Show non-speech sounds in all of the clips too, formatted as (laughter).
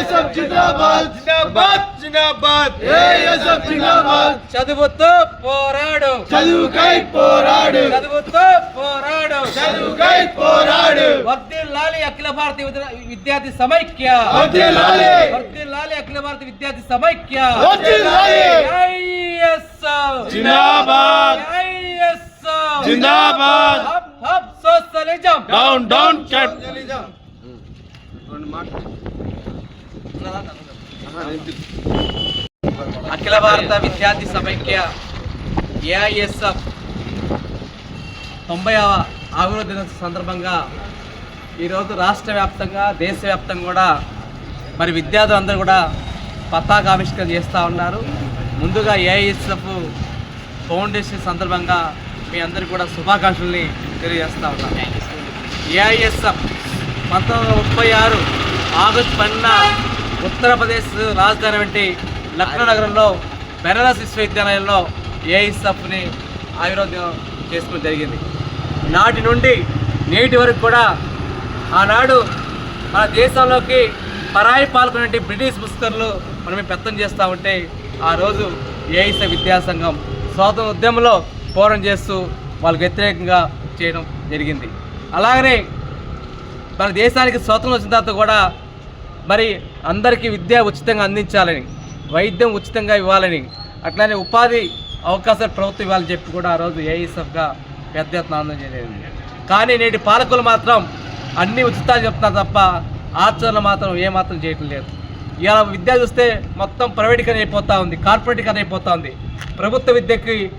ASF జిందాబాద్. జిందాబాద్ జిందాబాద్. ASF జిందాబాద్. చదువుతూ పోరాడు. చదువుకై పోరాడు. చదువుతూ పోరాడు. చదువుకై పోరాడు. వర్ధిల్లాలి అఖిల విద్యా- విద్యార్థి సమైక్య. వర్ధిల్లాలి. వర్ధిల్లాలి అఖిల భారత విద్యార్థి సమైక్య. వర్ధిల్లాలి. ఐఎస్ఎఫ్. జిందాబాద్. ఐఎస్ఎఫ్. జిందాబాద్. హప్ హప్ సోషలిజం. Down down cap. అఖిల భారత విద్యార్థి సమైక్య ఏఐఎస్ఎఫ్ తొంభైవ ఆగుల దినోత్సవ సందర్భంగా ఈరోజు రాష్ట్ర వ్యాప్తంగా దేశవ్యాప్తంగా కూడా మరి విద్యార్థులందరూ కూడా పతాకావిష్కరణ చేస్తూ ఉన్నారు. ముందుగా ఏఐఎస్ఎఫ్ ఫౌండేషన్ సందర్భంగా మీ అందరికీ కూడా శుభాకాంక్షల్ని తెలియజేస్తూ ఉన్నాను ఏఐఎస్ఎఫ్ పంతొమ్మిది వందల ముప్పై ఆరు ఆగస్టు పన్నెండు ఉత్తరప్రదేశ్ రాజధాని వంటి లక్నో నగరంలో బెనారస్ విశ్వవిద్యాలయంలో ఏఐసఫ్ని ఆవిర్భావం చేసుకోవడం జరిగింది. నాటి నుండి నేటి వరకు కూడా ఆనాడు మన దేశంలోకి పరాయి పాల్గొనే బ్రిటిష్ ముస్కర్లు మనమే పెత్తం చేస్తూ ఉంటే ఆ రోజు ఏఐస విద్యాసంఘం స్వాతంత్ర ఉద్యమంలో పోరాటం చేస్తూ వాళ్ళకి వ్యతిరేకంగా చేయడం జరిగింది. అలాగనే మన దేశానికి స్వాతంత్రం వచ్చిన తర్వాత కూడా మరి అందరికీ విద్య ఉచితంగా అందించాలని వైద్యం ఉచితంగా ఇవ్వాలని అట్లానే ఉపాధి అవకాశాలు ప్రభుత్వం ఇవ్వాలని చెప్పి కూడా ఆ రోజు ఏఈసఫ్గా పెద్ద ఎత్తున ఆందోళన కానీ నేటి పాలకులు మాత్రం అన్ని ఉచితాలు చెప్తున్నారు తప్ప ఆచరణ మాత్రం ఏమాత్రం చేయటం లేదు. ఇవాళ విద్య చూస్తే మొత్తం ప్రైవేటీకరణ అయిపోతూ ఉంది కార్పొరేటీకరణ అయిపోతూ ఉంది. ప్రభుత్వ విద్యకి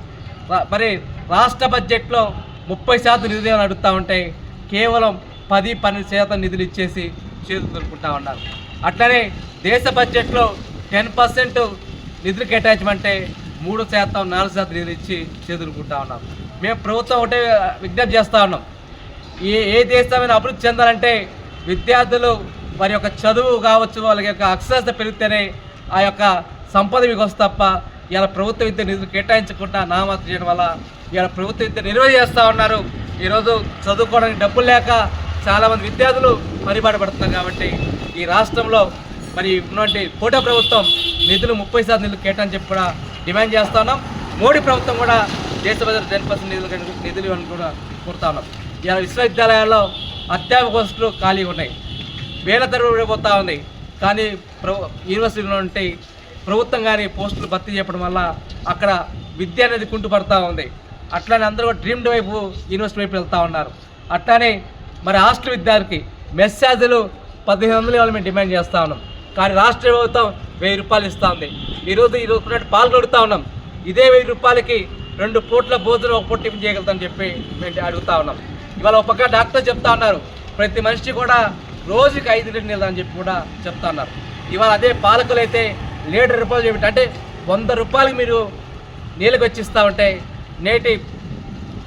మరి రాష్ట్ర బడ్జెట్లో ముప్పై శాతం నిధులు అడుగుతూ ఉంటే కేవలం పది పన్నెండు శాతం నిధులు ఇచ్చేసి చేతులు ఉన్నారు. అట్లనే దేశ బడ్జెట్లో టెన్ పర్సెంట్ నిధులు కేటాయించమంటే మూడు శాతం నాలుగు శాతం నిధులు ఇచ్చి చేదురుకుంటా ఉన్నాం మేము ప్రభుత్వం ఒకటే విజ్ఞప్తి చేస్తూ ఉన్నాం. ఏ ఏ దేశమైనా అభివృద్ధి చెందాలంటే విద్యార్థులు వారి యొక్క చదువు కావచ్చు వాళ్ళ యొక్క అక్షరత పెరిగితేనే ఆ యొక్క సంపద మీకు వస్తే తప్ప ఇలా ప్రభుత్వ విద్య నిధులు కేటాయించకుండా నామాత్రం చేయడం వల్ల ఇలా ప్రభుత్వ విద్య నిర్వహణ చేస్తూ ఉన్నారు. ఈరోజు చదువుకోవడానికి డబ్బులు లేక చాలామంది విద్యార్థులు పరిపాటు పడుతున్నారు కాబట్టి ఈ రాష్ట్రంలో మరి ఉన్నటువంటి కోట ప్రభుత్వం నిధులు ముప్పై శాతం నిధులు కేటాయని చెప్పి కూడా డిమాండ్ చేస్తా ఉన్నాం. మోడీ ప్రభుత్వం కూడా దేశ ప్రజల టెన్ పర్సెంట్ నిధులు నిధులు ఇవ్వని కూడా కోరుతా ఉన్నాం. ఇలా విశ్వవిద్యాలయాల్లో అధ్యాపక పోస్టులు ఖాళీగా ఉన్నాయి. వేల తరబడి పోతా ఉంది. కానీ ప్రభు యూనివర్సిటీలో ఉంటే ప్రభుత్వం కానీ పోస్టులు భర్తీ చేయడం వల్ల అక్కడ విద్య అనేది కుంటుపడతా ఉంది. అట్లానే అందరూ డ్రీమ్డ్ వైపు యూనివర్సిటీ వైపు వెళ్తూ ఉన్నారు. అట్లానే మరి హాస్టల్ విద్యార్థికి మెస్ ఛార్జీలు పదిహేను వందలు ఇవ్వాలి మేము డిమాండ్ చేస్తూ ఉన్నాం. కానీ రాష్ట్ర ప్రభుత్వం వెయ్యి రూపాయలు ఇస్తూ ఉంది ఈరోజు ఈరోజు ఉన్నట్టు పాలు అడుగుతా ఉన్నాం. ఇదే వెయ్యి రూపాయలకి రెండు పూట్ల భోజనం ఒక పూట టిఫిన్ చేయగలుగుతామని చెప్పి మేము అడుగుతా ఉన్నాం. ఇవాళ ఒక పక్క డాక్టర్ చెప్తా ఉన్నారు. ప్రతి మనిషి కూడా రోజుకి ఐదు లీటర్ నీళ్ళు అని చెప్పి కూడా చెప్తా ఉన్నారు. ఇవాళ అదే పాలకులు అయితే లీటర్ రూపాయలు చెప్పి అంటే వంద రూపాయలకి మీరు నీళ్ళకి వచ్చి ఇస్తా ఉంటే నేటి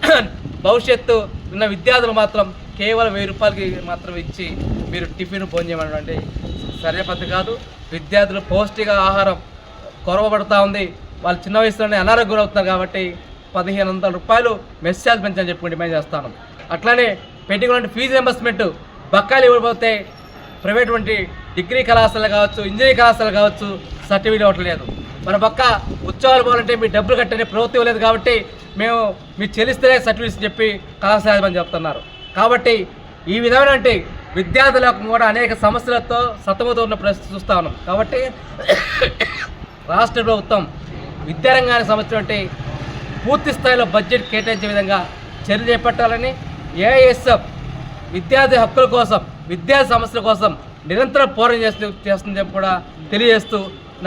(clears throat) భవిష్యత్తు ఉన్న విద్యార్థులు మాత్రం కేవలం వెయ్యి రూపాయలకి మాత్రం ఇచ్చి మీరు టిఫిన్ భోజనం చేయమని అంటే సరైన పద్ధతి కాదు. విద్యార్థులు పౌష్టిక ఆహారం కొరవబడుతూ ఉంది. వాళ్ళు చిన్న వయసులోనే అనారోగ్యం గురవుతున్నారు కాబట్టి పదిహేను వందల రూపాయలు మెస్ ఛార్జ్ పెంచని చెప్పుకుని డిమాండ్ చేస్తాను. అట్లానే పెట్టుకున్న ఫీజు రింబర్స్మెంట్ బక్కాలు ఇవ్వకపోతే ప్రైవేట్ వంటి డిగ్రీ కళాశాలలు కావచ్చు ఇంజనీరింగ్ కళాశాలలు కావచ్చు సర్టిఫికేట్ ఇవ్వట్లేదు మన పక్క ఉత్సవాలు పోవాలంటే మీ డబ్బులు కట్టని ప్రవృత్తి ఇవ్వలేదు కాబట్టి మేము మీరు చెల్లిస్తేనే సర్టిఫికేట్స్ చెప్పి కళాశాల అని చెప్తున్నారు. కాబట్టి ఈ విధమైన అంటే విద్యార్థులకు కూడా అనేక సమస్యలతో సతమతో ఉన్న పరిస్థితి చూస్తా ఉన్నాం. కాబట్టి రాష్ట్ర ప్రభుత్వం విద్యారంగానికి సంబంధించినటువంటి పూర్తి స్థాయిలో బడ్జెట్ కేటాయించే విధంగా చర్యలు చేపట్టాలని ఏఎస్ఎఫ్ విద్యార్థి హక్కుల కోసం విద్యార్థి సమస్యల కోసం నిరంతరం పోరాటం చేస్తూ చేస్తుందని కూడా తెలియజేస్తూ